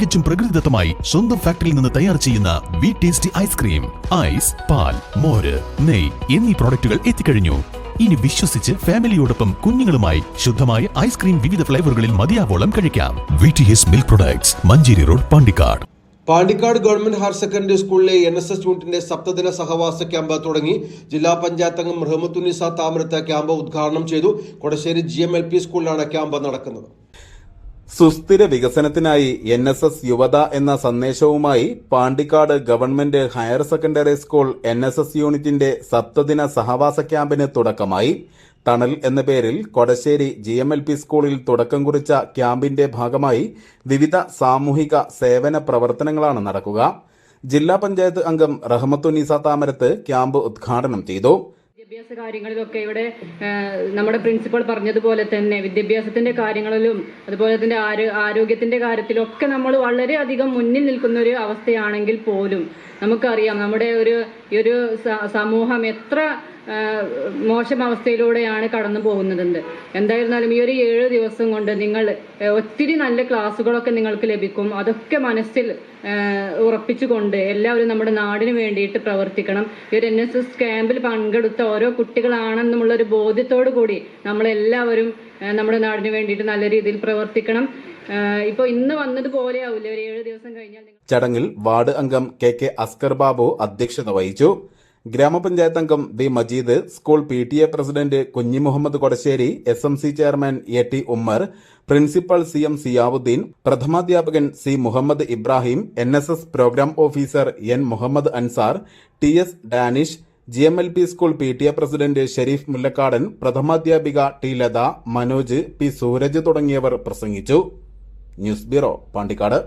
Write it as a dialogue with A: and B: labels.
A: തികച്ചും പ്രകൃതിദത്തമായി സ്വന്തം ഫാക്ടറിയിൽ നിന്ന് തയ്യാർ ചെയ്യുന്ന വി ടേസ്റ്റി ഐസ്ക്രീം ഐസ് പാൽ മോര് നെയ് എന്നീ പ്രോഡക്റ്റുകൾ എത്തിക്കഴിഞ്ഞു. ഇനി വിശ്വസിച്ച് ഫാമിലിയോടൊപ്പം കുഞ്ഞുങ്ങളുമായി ശുദ്ധമായ ഐസ്ക്രീം വിവിധ ഫ്ലേവറുകളിൽ മതിയാവോളം കഴിക്കാം. V T S milk products Manjeri road Pandikkad.
B: Pandikkad government higher secondary സ്കൂളിലെ എൻ എസ് എസ് യൂണിറ്റിന്റെ സപ്തദിന സഹവാസ ക്യാമ്പ് തുടങ്ങി. ജില്ലാ പഞ്ചായത്ത് അംഗം റഹ്മത്തുനിസ താമരത്ത് ക്യാമ്പ് ഉദ്ഘാടനം ചെയ്തു. Kodassery G M L P സ്കൂളിലാണ് ക്യാമ്പ് നടക്കുന്നത്.
C: സുസ്ഥിര വികസനത്തിനായി എൻ എസ് എസ് യുവത എന്ന സന്ദേശവുമായി Pandikkad government higher secondary school N S S യൂണിറ്റിന്റെ സപ്തദിന സഹവാസ ക്യാമ്പിന് തുടക്കമായി. തണൽ എന്ന പേരിൽ Kodassery G M L P സ്കൂളിൽ തുടക്കം കുറിച്ച ക്യാമ്പിന്റെ ഭാഗമായി വിവിധ സാമൂഹിക സേവന പ്രവർത്തനങ്ങളാണ് നടക്കുക. ജില്ലാ പഞ്ചായത്ത് അംഗം റഹ്മത്തുനീസ താമരത്ത് ക്യാമ്പ് ഉദ്ഘാടനം ചെയ്തു.
D: വിദ്യാഭ്യാസ കാര്യങ്ങളിലൊക്കെ ഇവിടെ നമ്മുടെ പ്രിൻസിപ്പൾ പറഞ്ഞതുപോലെ തന്നെ വിദ്യാഭ്യാസത്തിന്റെ കാര്യങ്ങളിലും അതുപോലെ തന്നെ ആരോഗ്യത്തിന്റെ ആരോഗ്യത്തിന്റെ കാര്യത്തിലൊക്കെ നമ്മൾ വളരെയധികം മുന്നിൽ നിൽക്കുന്ന ഒരു അവസ്ഥയാണെങ്കിൽ പോലും നമുക്കറിയാം നമ്മുടെ ഒരു ഈ ഒരു സമൂഹം എത്ര മോശം അവസ്ഥയിലൂടെയാണ് കടന്നു പോകുന്നത് എന്തായിരുന്നാലും ഈ ഒരു ഏഴ് ദിവസം കൊണ്ട് നിങ്ങൾ ഒത്തിരി നല്ല ക്ലാസ്സുകളൊക്കെ നിങ്ങൾക്ക് ലഭിക്കും. അതൊക്കെ മനസ്സിൽ ഉറപ്പിച്ചുകൊണ്ട് എല്ലാവരും നമ്മുടെ നാടിന് വേണ്ടിയിട്ട് പ്രവർത്തിക്കണം. ഈ ഒരു എൻ എസ് എസ് ക്യാമ്പിൽ പങ്കെടുത്ത ഓരോ കുട്ടികളാണെന്നുള്ള ഒരു ബോധ്യത്തോടു കൂടി നമ്മളെല്ലാവരും നമ്മുടെ നാടിന് വേണ്ടിയിട്ട് നല്ല രീതിയിൽ പ്രവർത്തിക്കണം. ഇപ്പോൾ ഇന്ന് വന്നതുപോലെ ആവില്ല. ഒരു ഏഴ് ദിവസം കഴിഞ്ഞാൽ
C: ചടങ്ങിൽ വാർഡ് അംഗം കെ കെ അസ്കർ ബാബു അധ്യക്ഷത വഹിച്ചു. ഗ്രാമപഞ്ചായത്ത് അംഗം V Majeed school P T A president Kunhi Muhammad Kodassery S M C chairman A T Ummer principal C M Ziyauddeen പ്രഥമാധ്യാപകൻ C Muhammad Ibrahim N S S programme officer N Muhammad Ansar T S Danish G M L P school P T A president Sherif Mullakkadan പ്രഥമാധ്യാപിക T Latha Manoj P Sooraj തുടങ്ങിയവർ പ്രസംഗിച്ചു. News bureau Pandikkad.